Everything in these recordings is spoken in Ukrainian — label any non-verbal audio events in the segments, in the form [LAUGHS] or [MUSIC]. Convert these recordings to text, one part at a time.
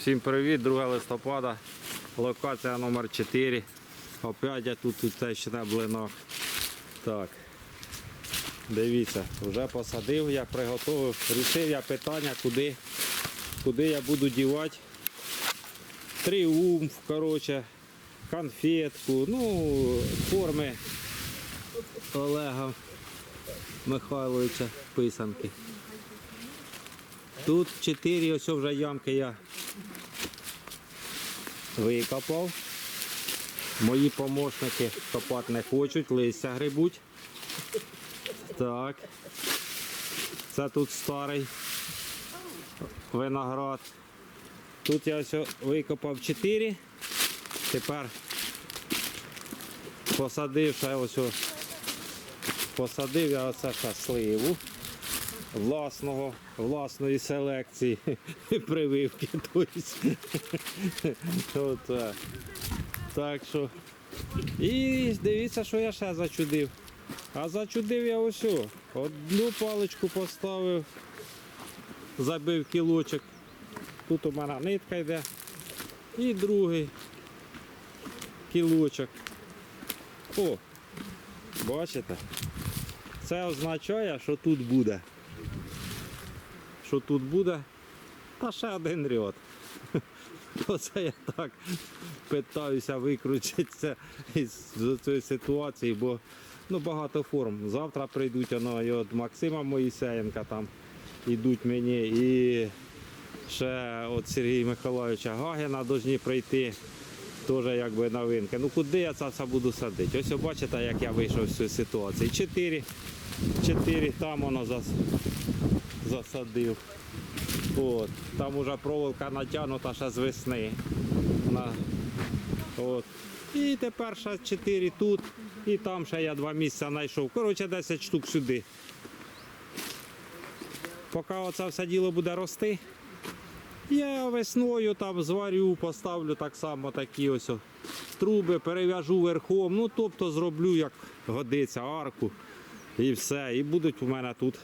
Всім привіт, 2 листопада, локація номер 4. Опять я тут на блинах. Так. Дивіться, вже посадив, я приготував, рішив я питання, куди, куди я буду дівати. Тріумф, коротше, конфетку, ну, форми Олега Михайловича писанки. Тут чотири ось вже ямки я викопав. Мої помощники копати не хочуть, листя грибуть. Так. Це тут старий виноград. Тут я ось викопав 4. Тепер посадив ще ось посадив я оце ще сливу власного, власної селекції [LAUGHS] прививки. Тобто. Так що. І дивіться, що я ще зачудив. А зачудив я ось. Одну паличку поставив, забив кілочок. Тут у мене нитка йде. І другий кілочок. О, бачите? Це означає, що тут буде. Що тут буде? Та ще один ряд. [LAUGHS] Оце я так питаюся викрутитися із цієї ситуації, бо ну, багато форм. Завтра прийдуть воно і от Максима Моїсеєнка там йдуть мені і ще от Сергія Миколаївича Гагіна повинні прийти. Теж якби новинка. Ну куди я це все буду садити? Ось бачите, як я вийшов з цієї ситуації. Чотири, чотири там воно зас, засадив. От. Там уже проволока натягнута ще з весни. На, от. І тепер ще 4 тут, і там ще я два місця знайшов. Коротше, 10 штук сюди. Поки оце все діло буде рости, я весною там зварю, поставлю так само такі ось труби, перев'яжу верхом. Ну, тобто зроблю, як годиться, арку і все. І будуть у мене тут.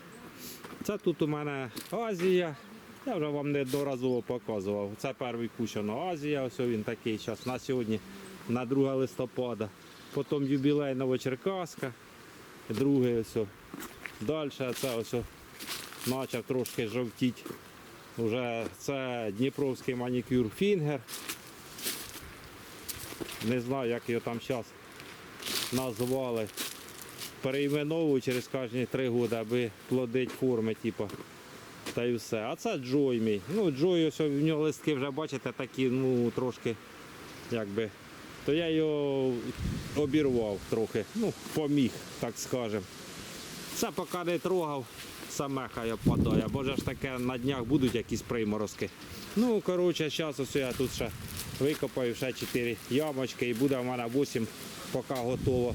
Це тут у мене Азія. Я вже вам неодноразово показував. Це перший кущано Азія, ось він такий час на сьогодні, на 2 листопада. Потім юбілей Новочеркаська, другий ось. Далі це ось почав трошки жовтіть. Уже це Дніпровський манікюр Фінгер. Не знаю, як його там зараз назвали. Перейменовую через кожні три роки, аби плодить форми, типу. Та й все. А це Джой мій. Ну, Джой, ось в нього листки вже бачите, такі, ну, трошки, якби. То я його обірвав трохи, ну, поміг, так скажемо. Це поки не трогав, саме хай опадає, бо ж таке на днях будуть якісь приморозки. Ну, коротше, зараз ось я тут ще викопаю ще 4 ямочки і буде в мене 8 поки готово.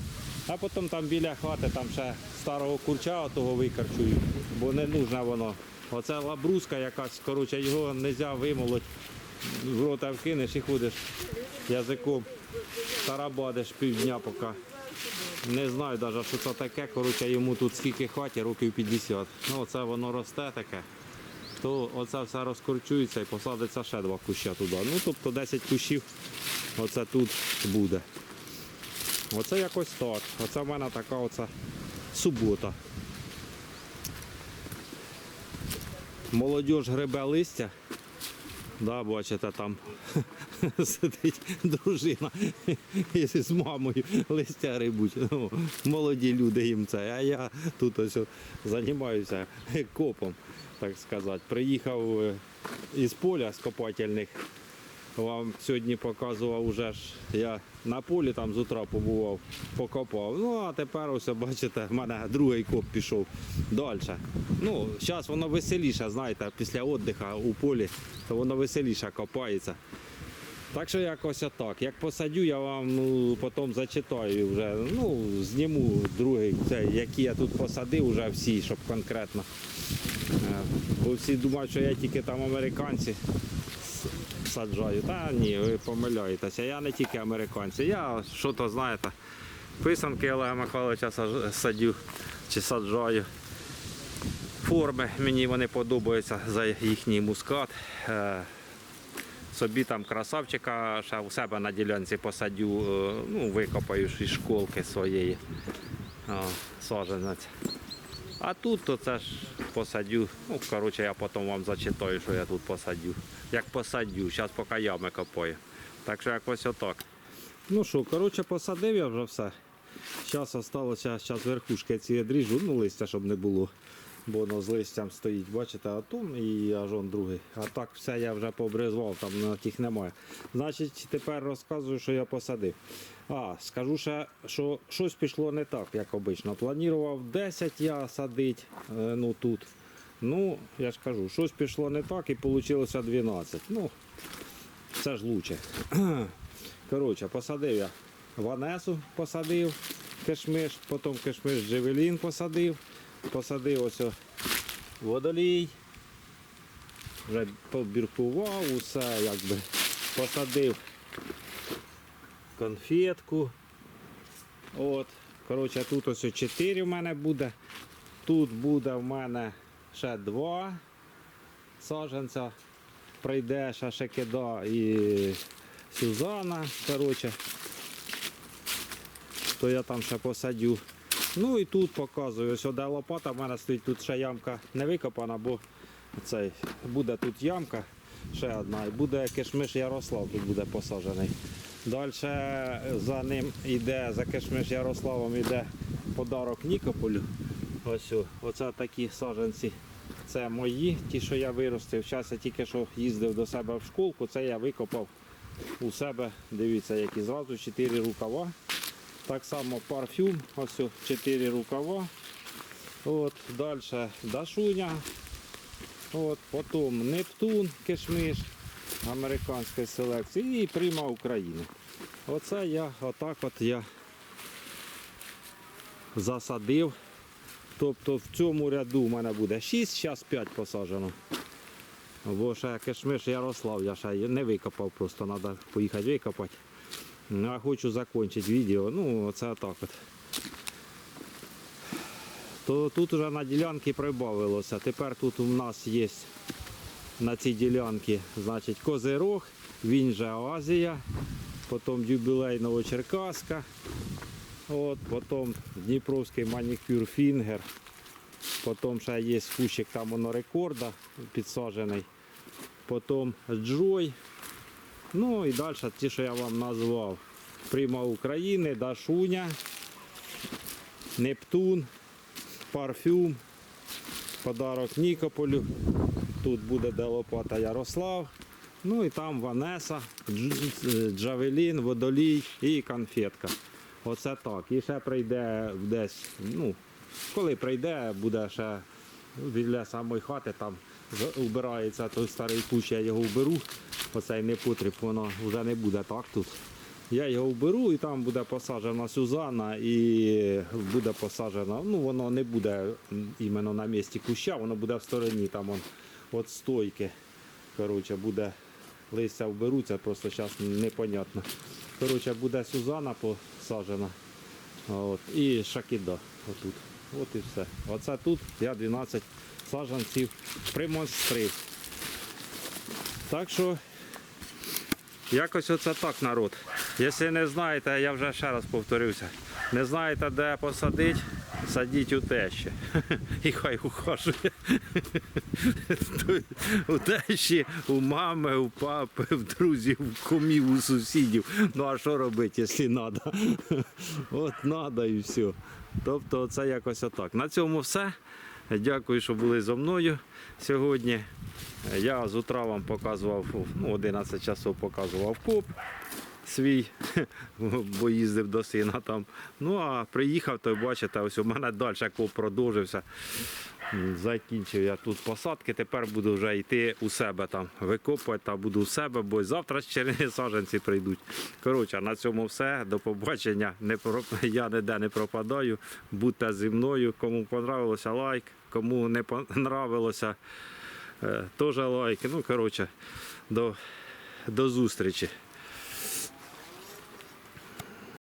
А потім там біля хати там ще старого курча того викорчую, бо не нужна воно. Оце лабруска якась, коротше, його не можна вимолоть. В рота вкинеш і ходиш язиком, тарабадиш півдня поки. Не знаю навіть, що це таке. Коротше, йому тут скільки хаті, років 50. Ну, оце воно росте таке. То оце все розкорчується і посадиться ще два куща туди. Ну, тобто 10 кущів оце тут буде. Оце якось так. Оце в мене така оце субота. Молодіж гребе листя. Да, бачите, там [LAUGHS] сидить дружина з мамою листя грибуть. Ну, молоді люди їм це. А я тут ось займаюся копом, так сказати. Приїхав е, із поля з копательних. Вам сьогодні показував уже ж я на полі там з утра побував, покопав. Ну а тепер ось бачите, в мене другий коп пішов далі. Ну, зараз воно веселіше, знаєте, після віддиху у полі, то воно веселіше копається. Так що якось отак. Як посадю, я вам ну, потім зачитаю вже. Ну, зніму другий, це, які я тут посадив, вже всі, щоб конкретно. Е, Бо всі думають, що я тільки там американці саджаю. Та ні, ви помиляєтеся. Я не тільки американці. Я що то знаєте, писанки Олега Михайловича садю чи саджаю. Форми мені вони подобаються за їхній мускат. Е, собі там красавчика ще у себе на ділянці посадю, е, ну, викопаю із школки своєї а, саджанець. А тут то це ж посадю. Ну, коротше, я потім вам зачитаю, що я тут посадю. Як посадю, зараз поки ями копаю. Так що якось отак. Ну що, коротше, посадив я вже все. Зараз залишилося, зараз верхушки ці дріжу, ну листя, щоб не було. Бо воно з листям стоїть, бачите, а там і аж он другий. А так все я вже пообризував, там на тих немає. Значить, тепер розказую, що я посадив. А, скажу ще, що щось пішло не так, як обично. Планував 10 я садити, е, ну тут. Ну, я ж кажу, щось пішло не так і вийшло 12. Ну, це ж лучше. [CLEARS THROAT] Коротше, посадив я Ванесу, посадив кишмиш, потім кишмиш Джевелін посадив, посадив ось водолій. Вже побіркував усе, якби посадив конфетку. От. Коротше, тут ось 4 в мене буде. Тут буде в мене ще 2 саджанця. Прийде ще Шекеда і Сюзанна. Коротше, то я там ще посадю. Ну і тут показую, ось де лопата, в мене стоїть тут ще ямка не викопана, бо цей, буде тут ямка, ще одна, і буде кишмиш Ярослав, тут буде посаджений. Далі за ним йде, за кишмиш Ярославом йде подарок Нікополю. Ось оце такі саджанці. Це мої, ті, що я виростив. Зараз я тільки що їздив до себе в школку, це я викопав у себе. Дивіться, які зразу 4 рукава. Так само парфюм, ось 4 рукава. От, далі Дашуня. От, потім Нептун, кишмиш американської селекції і Прима України. Оце я отак от я засадив. Тобто в цьому ряду в мене буде 6, зараз 5 посаджено. Бо ще кишмиш Ярослав, я ще не викопав, просто треба поїхати викопати. Ну, А хочу закінчити відео. Ну, оце отак от. То тут вже на ділянці прибавилося. Тепер тут у нас є на цій ділянці значить, Козирог, він же Азія, потім юбілей Новочеркаська, от, потім Дніпровський манікюр Фінгер, потім ще є кущик там воно рекорда підсаджений, потім Джой, ну і далі ті, що я вам назвав. Прима України, Дашуня, Нептун, Парфюм, подарок Нікополю. Тут буде де лопата Ярослав. Ну і там Ванеса, Джавелін, Водолій і конфетка. Оце так. І ще прийде десь, ну, коли прийде, буде ще біля самої хати, там убирається той старий кущ, я його вберу. Оцей не потріб, воно вже не буде так тут. Я його вберу і там буде посаджена Сюзанна і буде посаджена, ну воно не буде іменно на місці куща, воно буде в стороні там он, от стойки. Коротше, буде листя вберуться, просто зараз непонятно. Коротше, буде Сюзанна посаджена. От, і Шакіда отут. От і все. Оце тут я 12 саджанців примострив. Так що Якось оце так народ. Якщо не знаєте, я вже ще раз повторюся. Не знаєте, де посадити, садіть у тещі. [LAUGHS] І хай ухажує. [LAUGHS] У тещі, у мами, у папи, в друзів, у кумів, у сусідів. Ну а що робити, якщо треба? [LAUGHS] От треба і все. Тобто це якось отак. На цьому все. Дякую, що були зі мною сьогодні. Я з утра вам показував, ну, 11 часов показував коп свій, [LAUGHS] бо їздив до сина там. Ну а приїхав, то бачите, ось у мене далі коп продовжився. Закінчив я тут посадки, тепер буду вже йти у себе там, викопувати та буду у себе, бо завтра ще [LAUGHS] саджанці прийдуть. Коротше, на цьому все. До побачення. Не про... [LAUGHS] Я ніде не пропадаю. Будьте зі мною. Кому понравилося, лайк, кому не понравилося, е, теж лайк. Ну, коротше, до, до зустрічі.